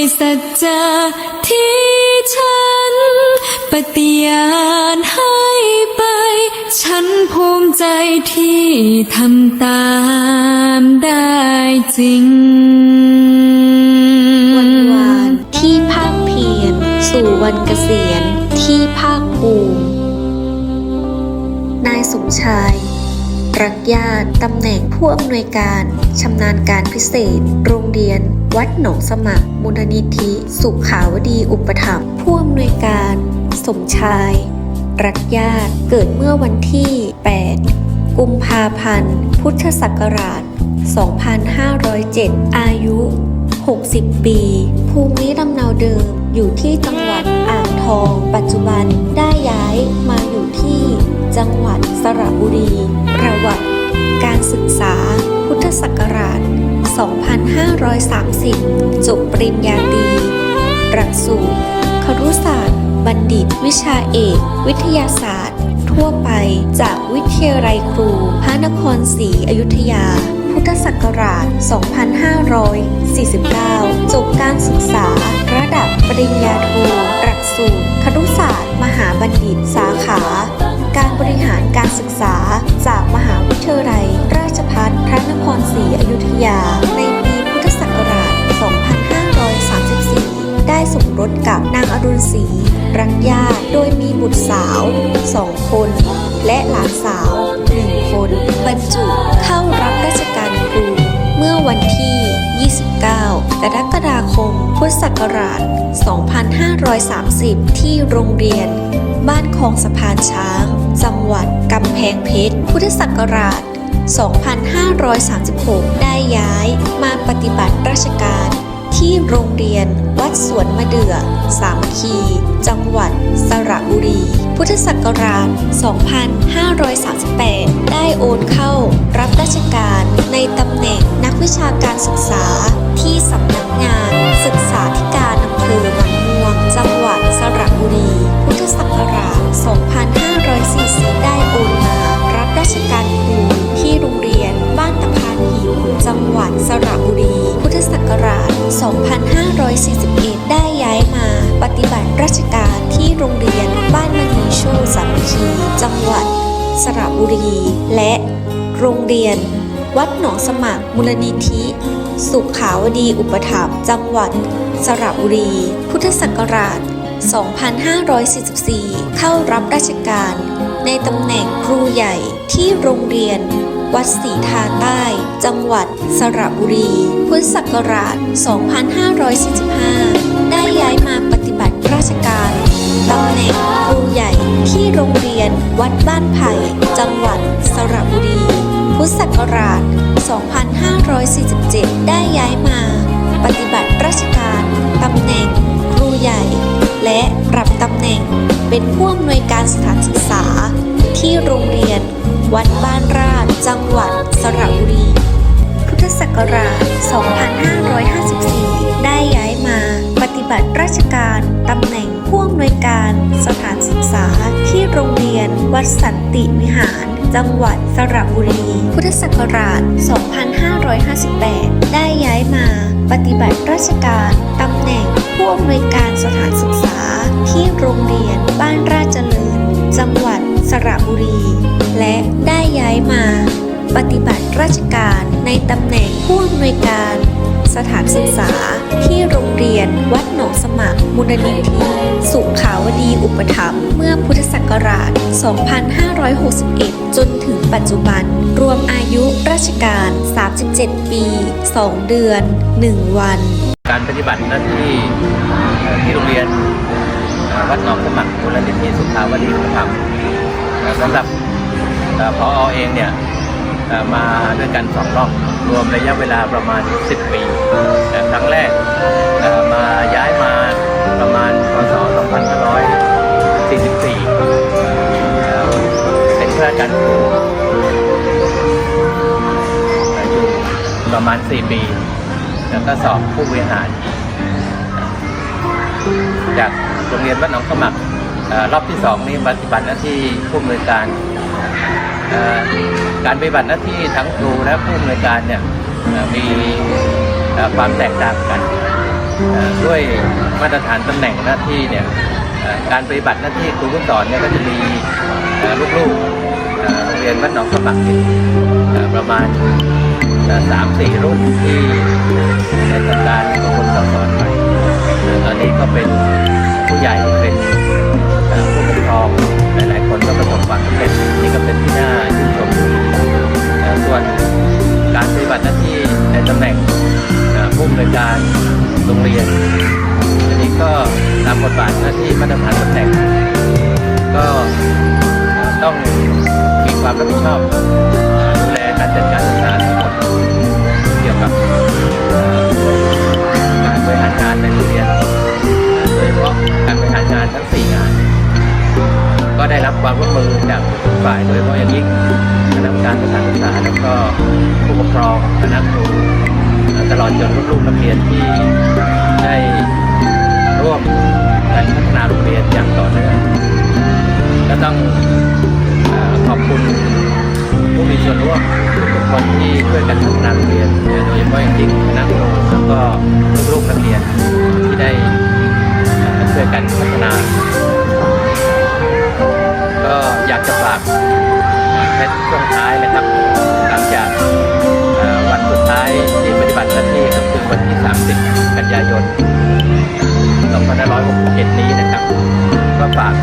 ยสัจจะที่ฉัน ปฏิญาณให้ไป ฉันภูมิใจที่ทำตามได้จริง วันวานที่ภาคเพียรสู่วันเกษียณที่ภาคภูมินายสมชายรักญาติตำแหน่งผู้อำนวยการชำนาญการพิเศษโรง เรียน วัดหนองสมัคร มูลนิธิ สุขาวดีอุปถัมภ์ผู้อำนวยการ สมชาย รักญาติเกิดเมื่อวันที่ 8 กุมภาพันธ์ พุทธศักราช 2507 อายุ 60 ปี ภูมิลำเนาเดิมอยู่ที่จังหวัดอ่างทอง ปัจจุบันได้ย้ายมาอยู่ที่จังหวัดสระบุรี ประวัติ การศึกษา พุทธศักราช 2530 จบปริญญาตรี หลักสูตร ครุศาสตร์ บัณฑิต วิชาเอก วิทยาศาสตร์ ทั่วไป จากวิทยาลัยครู พระนครศรีอยุธยา พุทธศักราช 2549 จบการศึกษา ระดับปริญญาโท หลักสูตร ครุศาสตร์ มหาบัณฑิต สาขา การบริหารการศึกษา จากมหาวิทยาลัย ราชภัฏพระนครศรีอยุธยา กับนางอรุณศรีรักญาติโดยมีบุตรสาวสองคน และหลานสาวหนึ่งคนบรรจุเข้ารับราชการครูเมื่อวันที่ 29 กรกฎาคม พุทธศักราช 2530 ที่โรงเรียน บ้านคลองสะพานช้าง จังหวัดกำแพงเพชร พุทธศักราช 2536 ได้ย้ายมาปฏิบัติราชการ ที่โรงเรียน วัดสวนมะเดื่อสามคี จังหวัด สระบุรี พุทธศักราช 2538 ได้โอนเข้ารับราชการในตำแหน่งนักวิชาการศึกษาที่สำนักงานศึกษาธิการอำเภอมันม่วง จังหวัด สระบุรี พุทธศักราช 2540 ได้โอนมารับราชการ จังหวัดสระบุรี พุทธศักราช 2541 ได้ย้ายมาปฏิบัติราชการที่โรงเรียนบ้านมณีโชสามัคคี จังหวัด สระบุรี และโรงเรียน วัดหนองสมัครมูลนิธิ สุขาวดีอุปถัมภ์จังหวัด สระบุรี พุทธศักราช 2544 เข้ารับราชการ ในตำแหน่งครูใหญ่ที่โรงเรียน วัดศรีทาใต้ จังหวัดสระบุรี พุทธศักราช 2545 ได้ย้ายมาปฏิบัติราชการตำแหน่งครูใหญ่ที่โรงเรียนวัดบ้านไผ่ จังหวัดสระบุรี พุทธศักราช 2547 ได้ย้ายมา ปฏิบัติราชการตำแหน่งครูใหญ่ และปรับตำแหน่งเป็นผู้อำนวยการสถานศึกษา ที่โรงเรียนวัดบ้านราช จังหวัดสระบุรี พุทธศักราช 2554 ได้ย้ายมาปฏิบัติราชการตำแหน่งผู้อำนวยการสถานศึกษาที่โรงเรียนวัดสันติวิหาร จังหวัดสระบุรี พุทธศักราช 2558 ได้ย้ายมาปฏิบัติราชการตำแหน่งผู้อำนวยการสถานศึกษาที่โรงเรียนบ้านราชเจริญ จังหวัด สระบุรี และได้ย้ายมา ปฏิบัติราชการในตำแหน่งผู้อำนวยการ สถานศึกษาที่โรงเรียนวัดหนองสมัครมูลนิธิสุขาวดีอุปถัมภ์เมื่อพุทธศักราช 2561 จนถึงปัจจุบัน รวมอายุราชการ 37 ปี 2 เดือน 1 วัน การปฏิบัติหน้าที่ที่โรงเรียนวัดหนองสมัครมูลนิธิสุขาวดีอุปถัมภ์ สำหรับเอ่อพอเองเนี่ยมาด้วยกันสองรอบรวมระยะเวลาประมาณ 10 ปีเอ่ครั้งแรกมาย้ายมาประมาณพศ2544เอ่อเป็นข้าราชการครูเอ่ออยู่ประมาณ 4 ปี แล้วก็สอบผู้บริหาร จากโรงเรียนวัดหนองสมัค รอบที่สองนี่ปฏิบัติหน้าที่ผู้อำนวยการการปฏิบัติหน้าที่ทั้งครูและผู้อำนวยการเนี่ยมีความแตกต่างกันด้วยมาตรฐานตำแหน่งหน้าที่เนี่ยการปฏิบัติหน้าที่ครูผู้สอนเนี่ยก็จะมีลูกๆโรงเรียนวัดหนองสมัครประมาณสามสี่รุ่นที่ได้ทำการอบรมสั่งสอนไปอ่อตอนนี้ก็เป็นผู้ใหญ่เป็น ครองหลายๆ คนก็ประสบความสำเร็จนี่ก็เป็นที่น่าชื่นชมส่วนการปฏิบัติหน้าที่ในตำแหน่งผู้อำนวยการโรงเรียนอันนี้ก็ตามบทบาทหน้าที่มาตรฐานตำแหน่งก็ต้องมีความรับผิดชอบดูแลการจัดการศึกษาทั้งหมดเกี่ยวกับการบริหารงานในโรงเรียนโดยเฉพาะการบริหารงานทั้ง4งาน ก็ได้รับความร่วมมือจากฝ่ายโดยเฉพาะอย่างยิ่งคณะกรรมการสถานศึกษาแล้วก็ผู้ปกครองคณะครูตลอดจนลูกนักเรียนที่ได้ร่วมกันพัฒนาโรงเรียนอย่างต่อเนื่องก็ต้องขอบคุณผู้มีส่วนร่วมทุกคนที่ช่วยกันพัฒนาโรงเรียนโดยเฉพาะอย่างยิ่งคณะครูแล้วก็ลูกนักเรียนที่ได้ช่วยกันพัฒนา ก็อยากจะฝากแค่ช่วงท้ายนะครับ หลังจากวันสุดท้ายที่ปฏิบัติหน้าที่ก็คือวันที่ 30 กันยายน2567 นี้นะครับ ก็ฝาก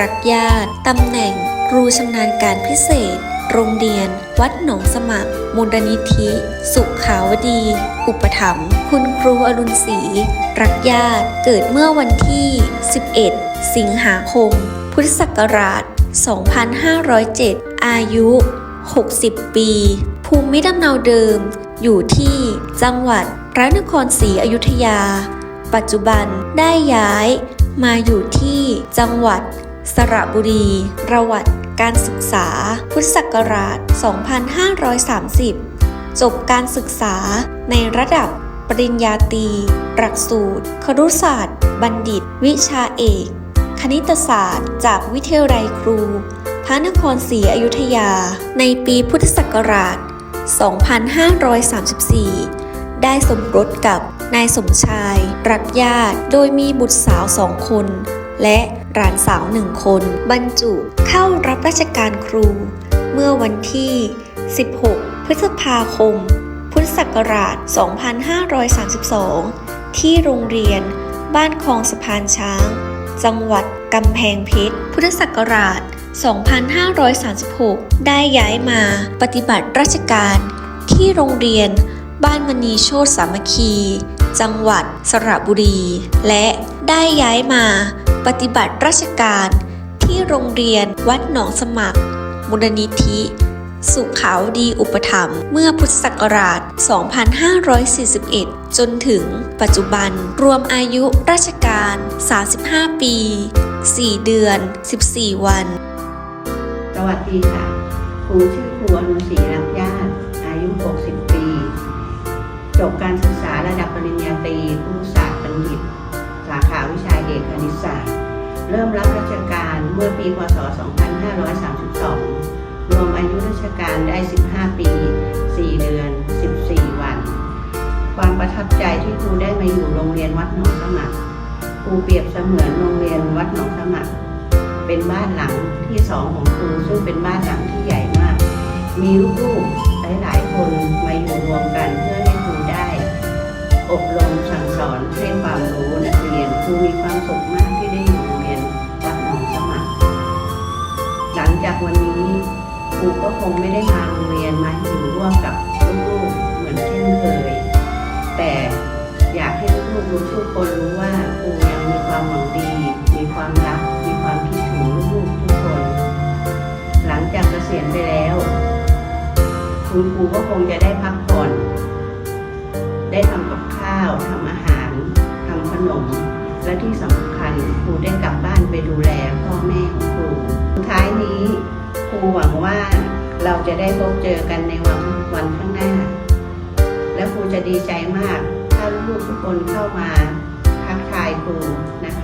รักญาติตำแหน่ง ครูชำนาญการพิเศษ โรงเรียน วัดหนองสมัครมูลนิธิ สุขาวดี อุปถัมภ์คุณครูอรุณศรีรักญาติเกิดเมื่อวันที่ 11 สิงหาคม พุทธศักราช 2507 อายุ 60 ปี ภูมิลำเนาเดิม อยู่ที่จังหวัดพระนครศรีอยุธยา ปัจจุบันได้ย้ายมาอยู่ที่จังหวัด สระบุรี ประวัติ การศึกษา พุทธศักราช 2530 จบการศึกษาในระดับปริญญาตรี หลักสูตร ครุศาสตร์ บัณฑิต วิชาเอก คณิตศาสตร์ จากวิทยาลัยครู พระนครศรีอยุธยา ในปีพุทธศักราช 2534 ได้สมรสกับนายสมชาย รักญาติ โดยมีบุตรสาวสองคน และ หลานสาวหนึ่งคน บรรจุเข้ารับราชการครู เมื่อวันที่ 16 พฤษภาคม พุทธศักราช 2532 ที่โรงเรียนบ้านคลองสะพานช้าง จังหวัดกำแพงเพชร พุทธศักราช 2536 ได้ย้ายมาปฏิบัติราชการที่โรงเรียนบ้านมณีโชตสามัคคี จังหวัดสระบุรี และได้ย้ายมา ปฏิบัติราชการที่โรงเรียนวัดหนองสมัคร มูลนิธิ สุขาวดีอุปถัมภ์เมื่อพุทธศักราช 2541 จนถึงปัจจุบันรวมอายุราชการ 35 ปี 4 เดือน 14 วัน สวัสดีค่ะ ครูชื่อครูอนุศรีรักญาติ อายุ 60 ปี จบการศึกษาระดับปริญญาตรีครุศาสตร์บัณฑิต สาขาวิชา เอกคณิตศาสตร์ เริ่มรับราชการเมื่อปีพศ 2532 รวมอายุราชการได้ 15 ปี 4 เดือน 14 วัน ความประทับใจที่ครูได้มาอยู่โรงเรียนวัดหนองสมัครครูเปรียบเสมือนโรงเรียนวัดหนองสมัคร เป็นบ้านหลังที่สองของครูซึ่งเป็นบ้านหลังที่ใหญ่มาก มีลูกๆหลายๆคนมาอยู่รวมกันเพื่อให้ครูได้ อบรมสั่งสอนให้ความรู้นักเรียน ครูมีความสุขมากที่ได้อยู่โรงเรียนวัดหนองสมัครหลังจากวันนี้ครูก็คงไม่ได้พาโรงเรียนมาอยู่ร่วมกับลูกๆเหมือนเช่นเคย แต่อยากให้ลูกๆทุกคนรู้ว่าครูยังมีความหวังดี มีความรัก มีความคิดถึงลูกๆทุกคน หลังจากเกษียณไปแล้วคุณครูก็คงจะได้พักผ่อน ได้ทำกับข้าวทำอา และที่สำคัญครูได้กลับบ้านไปดูแลพ่อแม่ของครูสุดท้ายนี้ครูหวังว่าเราจะได้พบเจอกันในวันวันข้างหน้า และครูจะดีใจมาก ถ้าลูกทุกคนเข้ามาทักทายครูนะคะ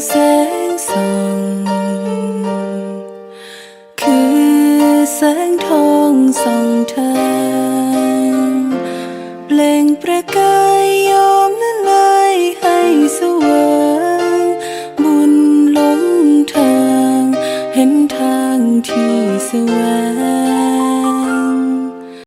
xe.